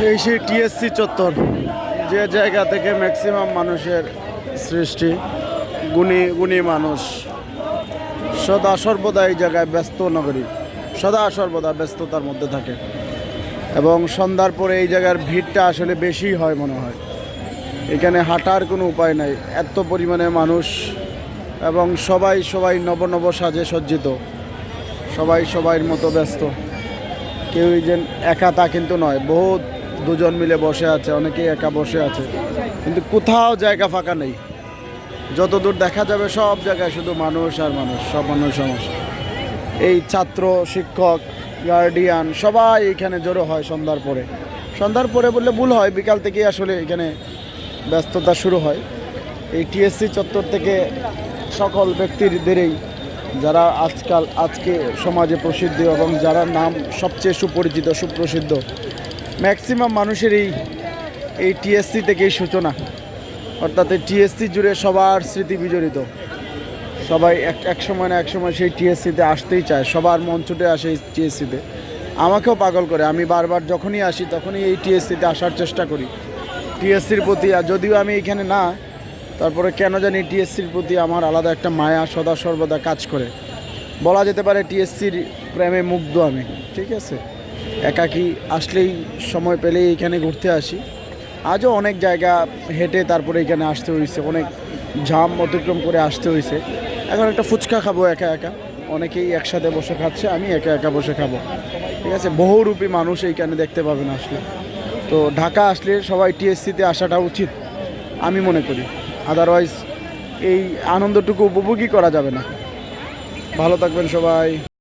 এই সেই টিএসসি চত্বর, যে জায়গা থেকে ম্যাক্সিমাম মানুষের সৃষ্টি, গুণী গুণী মানুষ। সদা সর্বদা এই জায়গায় ব্যস্ত নগরী, সদা সর্বদা ব্যস্ততার মধ্যে থাকে। এবং সন্ধ্যার পরে এই জায়গার ভিড়টা আসলে বেশি হয় মনে হয়। এখানে হাঁটার কোনো উপায় নাই, এত পরিমাণে মানুষ এবং সবাই সবাই নব নব সাজে সজ্জিত। সবাই সবাইয়ের মতো ব্যস্ত। কেউই যেন একা তা কিন্তু নয়, বহুত দুজন মিলে বসে আছে, অনেকেই একা বসে আছে। কিন্তু কোথাও জায়গা ফাঁকা নেই। যতদূর দেখা যাবে সব জায়গায় শুধু মানুষ আর মানুষ, সব মানুষ মানুষ। এই ছাত্র, শিক্ষক গার্ডিয়ান সবাই এখানে জড়ো হয় সন্ধ্যার পরে। সন্ধ্যার পরে বললে ভুল হয়, বিকাল থেকেই আসলে এখানে ব্যস্ততা শুরু হয়। এই টিএসসি চত্বর থেকে সকল ব্যক্তিদেরই যারা আজকাল, আজকে সমাজে প্রসিদ্ধ এবং যারা নাম সবচেয়ে সুপরিচিত, সুপ্রসিদ্ধ ম্যাক্সিমাম মানুষের এই এই টিএসসি থেকেই সূচনা। অর্থাৎ এই টিএসসি জুড়ে সবার স্মৃতি বিজড়িত। সবাই এক এক সময় না এক সময় সেই টিএসসিতে আসতেই চায়। সবার মন ছুটে আসে এই টিএসসিতে আমাকেও পাগল করে। আমি বারবার যখনই আসি, তখনই এই টিএসসিতে আসার চেষ্টা করি। টিএসসির প্রতি, আর যদিও আমি এখানে না, তারপরে কেন জানি টিএসসির প্রতি আমার আলাদা একটা মায়া সদা সর্বদা কাজ করে। বলা যেতে পারে টিএসসির প্রেমে মুগ্ধ আমি। ঠিক আছে? একাকি আসলেই সময় পেলেই এখানে ঘুরতে আসি। আজও অনেক জায়গা হেঁটে তারপরে এখানে আসতে হয়েছে, অনেক জাম অতিক্রম করে আসতে হয়েছে। এখন একটা ফুচকা খাব একা একা। অনেকেই একসাথে বসে খাচ্ছে, আমি একা একা বসে খাব। ঠিক আছে, বহুরূপী মানুষ এইখানে দেখতে পাবেন আসলে। তো ঢাকা আসলে সবাই টিএসসিতে আসাটা উচিত, আমি মনে করি। আদারওয়াইজ এই আনন্দটুকু উপভোগই করা যাবে না। ভালো থাকবেন সবাই।